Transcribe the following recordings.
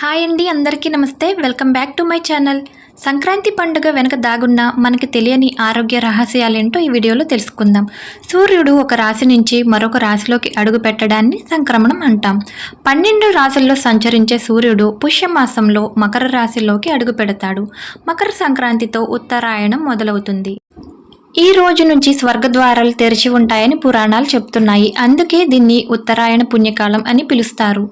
Hi అండి అందరికీ నమస్తే. Welcome back to my channel. Sankranti పండుగ వెనుక దాగున్న మనకి తెలియని ఆరోగ్య రహస్యాలేంటో ఈ వీడియోలో తెలుసుకుందాం. సూర్యుడు ఒక రాశి నుంచి మరొక రాశిలోకి అడుగు పెట్టడాన్ని సంక్రమణం అంటాం. పన్నెండు రాశుల్లో సంచరించే సూర్యుడు పుష్యమాసంలో మకర రాశిలోకి అడుగు పెడతాడు. మకర సంక్రాంతితో ఉత్తరాయణం మొదలవుతుంది. ఈ రోజు నుంచి స్వర్గద్వారాలు తెరిచి ఉంటాయని పురాణాలు చెప్తున్నాయి. అందుకే దీన్ని ఉత్తరాయణ పుణ్యకాలం అని పిలుస్తారు.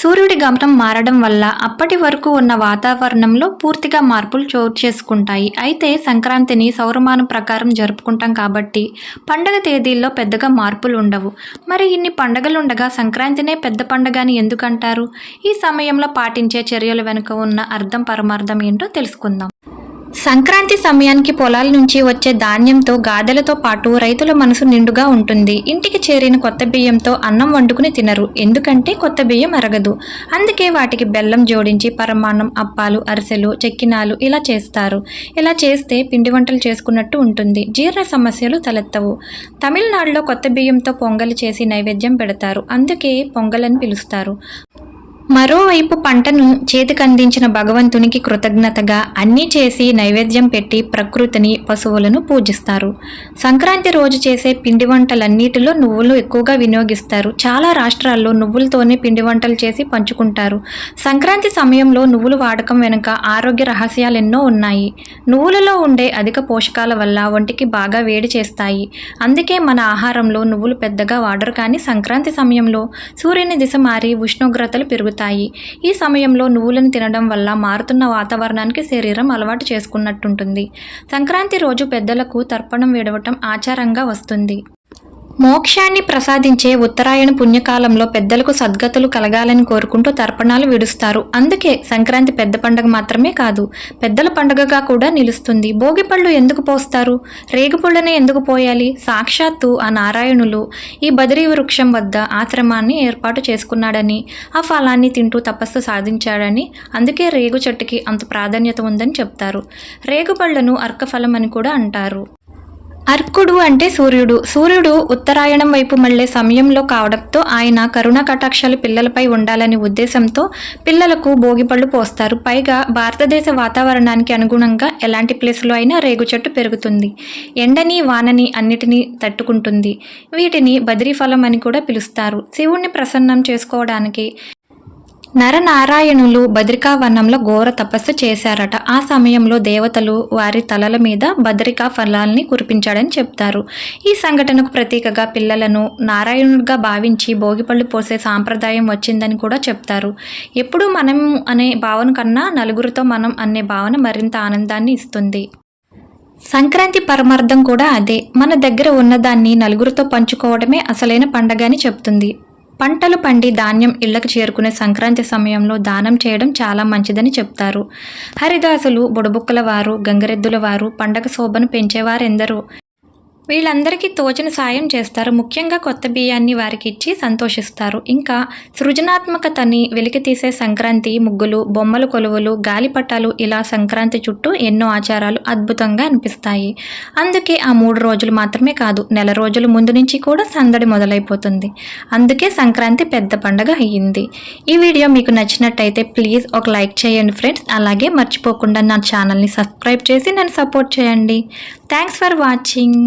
సూర్యుడి గమనం మారడం వల్ల అప్పటి వరకు ఉన్న వాతావరణంలో పూర్తిగా మార్పులు చోటు చేసుకుంటాయి. అయితే సంక్రాంతిని సౌరమానం ప్రకారం జరుపుకుంటాం కాబట్టి పండగ తేదీల్లో పెద్దగా మార్పులు ఉండవు. మరి ఇన్ని పండగలు ఉండగా సంక్రాంతినే పెద్ద పండగ అని ఎందుకంటారు? ఈ సమయంలో పాటించే చర్యల వెనుక ఉన్న అర్థం పరమార్థం ఏంటో తెలుసుకుందాం. సంక్రాంతి సమయానికి పొలాల నుంచి వచ్చే ధాన్యంతో గాదెలతో పాటు రైతుల మనసు నిండుగా ఉంటుంది. ఇంటికి చేరిన కొత్త బియ్యంతో అన్నం వండుకుని తినరు. ఎందుకంటే కొత్త బియ్యం అరగదు. అందుకే వాటికి బెల్లం జోడించి పరమాన్నం అప్పాలు అరిసెలు చెక్కినాలు ఇలా చేస్తారు. ఇలా చేస్తే పిండి వంటలు చేసుకున్నట్టు ఉంటుంది. జీర్ణ సమస్యలు తలెత్తవు. తమిళనాడులో కొత్త బియ్యంతో పొంగలి చేసి నైవేద్యం పెడతారు. అందుకే పొంగలని పిలుస్తారు. మరోవైపు పంటను చేతికందించిన భగవంతునికి కృతజ్ఞతగా అన్నీ చేసి నైవేద్యం పెట్టి ప్రకృతిని పశువులను పూజిస్తారు. సంక్రాంతి రోజు చేసే పిండి వంటలన్నిటిలో నువ్వులు ఎక్కువగా వినియోగిస్తారు. చాలా రాష్ట్రాల్లో నువ్వులతోనే పిండి వంటలు చేసి పంచుకుంటారు. సంక్రాంతి సమయంలో నువ్వులు వాడకం వెనుక ఆరోగ్య రహస్యాలు ఎన్నో ఉన్నాయి. నువ్వులలో ఉండే అధిక పోషకాల వల్ల ఒంటికి బాగా వేడి చేస్తాయి. అందుకే మన ఆహారంలో నువ్వులు పెద్దగా వాడరు కానీ సంక్రాంతి సమయంలో సూర్యుని దిశ మారి ఉష్ణోగ్రతలు పెరుగుతాయి. పెరుగుతాయి ఈ సమయంలో నువ్వులను తినడం వల్ల మారుతున్న వాతావరణానికి శరీరం అలవాటు చేసుకున్నట్టుంటుంది. సంక్రాంతి రోజు పెద్దలకు తర్పణం విడవటం ఆచారంగా వస్తుంది. మోక్షాన్ని ప్రసాదించే ఉత్తరాయణ పుణ్యకాలంలో పెద్దలకు సద్గతులు కలగాలని కోరుకుంటూ తర్పణాలు విడుస్తారు. అందుకే సంక్రాంతి పెద్ద పండగ మాత్రమే కాదు పెద్దల పండుగగా కూడా నిలుస్తుంది. భోగిపళ్ళు ఎందుకు పోస్తారు? రేగుపళ్ళనే ఎందుకు పోయాలి? సాక్షాత్తు ఆ నారాయణులు ఈ బదిరీ వృక్షం వద్ద ఆశ్రమాన్ని ఏర్పాటు చేసుకున్నాడని ఆ ఫలాన్ని తింటూ తపస్సు సాధించాడని అందుకే రేగు చెట్టుకి అంత ప్రాధాన్యత ఉందని చెప్తారు. రేగుపళ్ళను అర్కఫలం అని కూడా అంటారు. అర్కుడు అంటే సూర్యుడు. సూర్యుడు ఉత్తరాయణం వైపు మళ్ళే సమయంలో కావడంతో ఆయన కరుణ కటాక్షాలు పిల్లలపై ఉండాలనే ఉద్దేశంతో పిల్లలకు భోగిపళ్ళు పోస్తారు. పైగా భారతదేశ వాతావరణానికి అనుగుణంగా ఎలాంటి ప్లేస్లో అయినా రేగు చెట్టు పెరుగుతుంది. ఎండని వానని అన్నిటినీ తట్టుకుంటుంది. వీటిని బద్రీఫలం అని కూడా పిలుస్తారు. శివుణ్ణి ప్రసన్నం చేసుకోవడానికి నరనారాయణులు బద్రికా వనంలో ఘోర తపస్సు చేశారట. ఆ సమయంలో దేవతలు వారి తలల మీద బద్రికా ఫలాల్ని కురిపించాడని చెప్తారు. ఈ సంఘటనకు ప్రతీకగా పిల్లలను నారాయణుడిగా భావించి భోగిపళ్ళు పోసే సాంప్రదాయం వచ్చిందని కూడా చెప్తారు. ఎప్పుడూ మనం అనే భావన కన్నా నలుగురితో మనం అనే భావన మరింత ఆనందాన్ని ఇస్తుంది. సంక్రాంతి పరమార్థం కూడా అదే. మన దగ్గర ఉన్నదాన్ని నలుగురితో పంచుకోవడమే అసలైన పండగ అని చెప్తుంది. పంటలు పండి ధాన్యం ఇళ్ళకు చేరుకునే సంక్రాంతి సమయంలో దానం చేయడం చాలా మంచిదని చెప్తారు. హరిదాసులు బుడబుక్కల వారు గంగరెద్దుల వారు పండగ శోభను పెంచేవారెందరో? వీళ్ళందరికీ తోచిన సాయం చేస్తారు. ముఖ్యంగా కొత్త బియ్యాన్ని వారికి ఇచ్చి సంతోషిస్తారు. ఇంకా సృజనాత్మకతని వెలికితీసే సంక్రాంతి ముగ్గులు బొమ్మల కొలువులు గాలిపటాలు ఇలా సంక్రాంతి చుట్టూ ఎన్నో ఆచారాలు అద్భుతంగా అనిపిస్తాయి. అందుకే ఆ మూడు రోజులు మాత్రమే కాదు నెల రోజుల ముందు నుంచి కూడా సందడి మొదలైపోతుంది. అందుకే సంక్రాంతి పెద్ద పండగ అయ్యింది. ఈ వీడియో మీకు నచ్చినట్టయితే ప్లీజ్ ఒక లైక్ చేయండి ఫ్రెండ్స్. అలాగే మర్చిపోకుండా నా ఛానల్ని సబ్స్క్రైబ్ చేసి నన్ను సపోర్ట్ చేయండి. Thanks for watching.